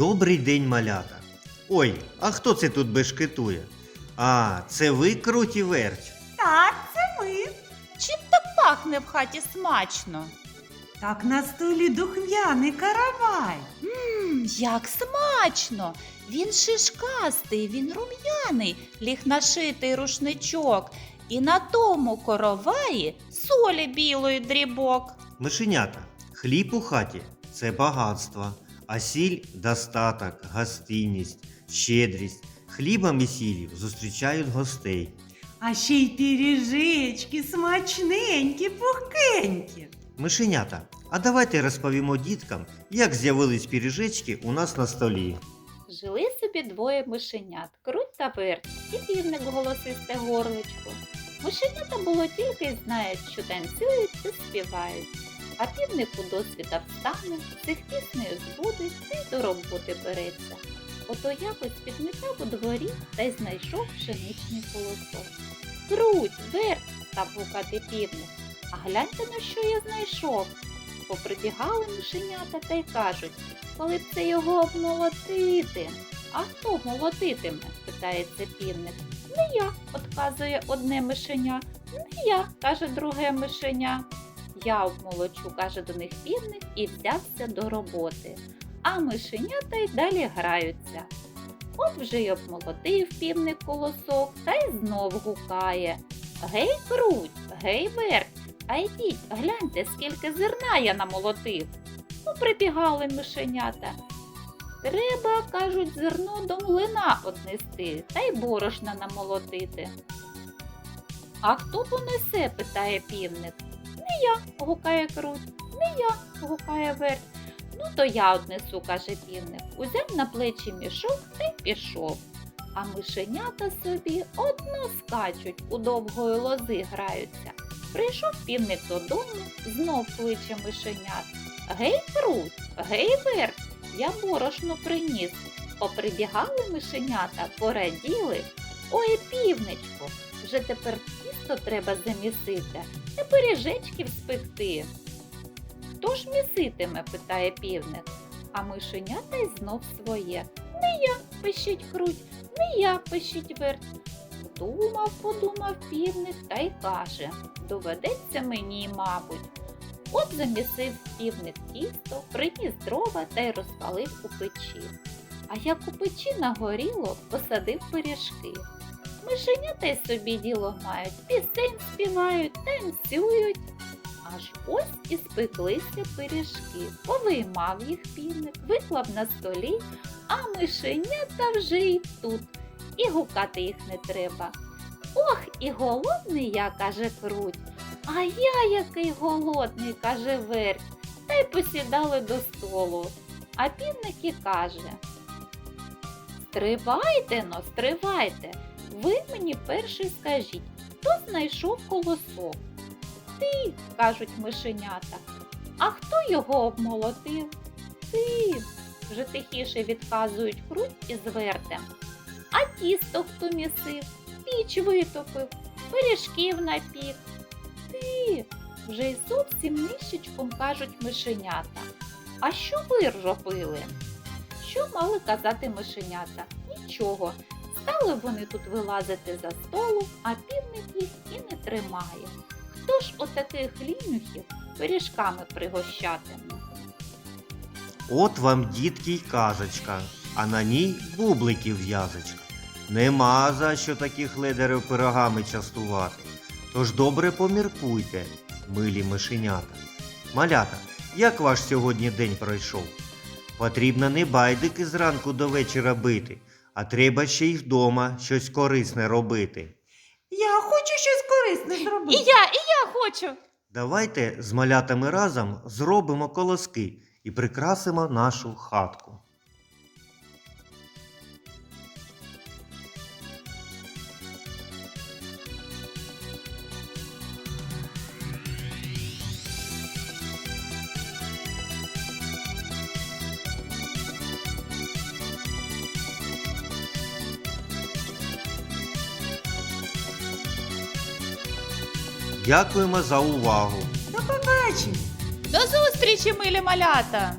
Добрий день, малята. Ой, а хто це тут бешкетує? А, це ви круті верч. Так, це ми. Чим так пахне в хаті смачно? Так на столі духмяний каравай. Мм, як смачно! Він шишкастий, він рум'яний, ліг нашитий рушничок, і на тому короваї солі білої дрібок. Мишенята, хліб у хаті це багатство, а сіль достаток, гостинність, щедрість. Хлібом і сіллю зустрічають гостей. А ще й пиріжечки смачненькі, пухкенькі. Мишенята, а давайте розповімо діткам, як з'явились піріжечки у нас на столі. Жили собі двоє мишенят, круть та верть, і півник голосисте горличко. Мишенята було тільки знають, що танцюють і співають. А півник у досвіта встане, цих піснею збудить та й до роботи береться. Ото якось підмітав у дворі та й знайшов пшеничний колосок. Круть, верть, став гукати півник. А гляньте, на що я знайшов. Поприбігали мишенята та й кажуть, коли б це його обмолотити. А хто молотитиме? питається півник. Не я, отказує одне мишеня. Не я, каже друге мишеня. Я обмолочу, каже до них півник, і взявся до роботи. А мишенята й далі граються. От вже й обмолотив півник колосок та й знов гукає. Гей, круть, гей, верть, а йдіть, гляньте, скільки зерна я намолотив. Ну, прибігали мишенята. Треба, кажуть, зерно до млина однести та й борошна намолотити. А хто понесе? питає півник. Не я, гукає круть, не я, гукає верть. Ну, то я однесу, каже півник. Узяв на плечі мішок та й пішов. А мишенята собі одно скачуть, у довгої лози граються. Прийшов півник додому, знов кличе мишенят. Гей, круть, гей, верть, я борошно приніс. Поприбігали мишенята, пораділи. Ой, півничку, вже тепер тісто треба замісити, та пиріжечків спекти. Хто ж міситиме? питає півник. А мишенята й знов своє. Не я, пищить круть, не я, пищить верть. Подумав, подумав півник та й каже доведеться мені, мабуть. От замісив півник тісто, приніс дрова та й розпалив у печі. А як у печі нагоріло, посадив пиріжки. Мишенята й собі діло мають, пісень співають, танцюють. Аж ось і спеклися пиріжки. Повиймав їх півник, виклав на столі, а мишенята вже й тут. І гукати їх не треба. Ох, і голодний я, каже круть. А я який голодний, каже верть, та й посідали до столу. А півник і каже Стривайте но, стривайте. Ви мені перший скажіть, хто знайшов колосок? Ти, кажуть мишенята. А хто його обмолотив? Ти, вже тихіше відказують круть із вертем. А тісто хто місив, піч витопив, пиріжків напік. Ти, вже й зовсім нищечком кажуть мишенята. А що ви робили? Що мали казати мишенята? Нічого. Стали вони тут вилазити за столу, а півник їх і не тримає. Хто ж отаких лінюхів пиріжками пригощатиме? От вам, дітки, й казочка, а на ній бубликів в'язочка. Нема за що таких ледерів пирогами частувати. Тож добре поміркуйте, милі мишенята. Малята, як ваш сьогодні день пройшов? Потрібно не байдики зранку до вечора бити, а треба ще й вдома щось корисне робити. Я хочу щось корисне зробити. І я, і я хочу. Давайте з малятами разом зробимо колоски і прикрасимо нашу хатку. Дякуємо за увагу! До побачення. До зустрічі, милі малята!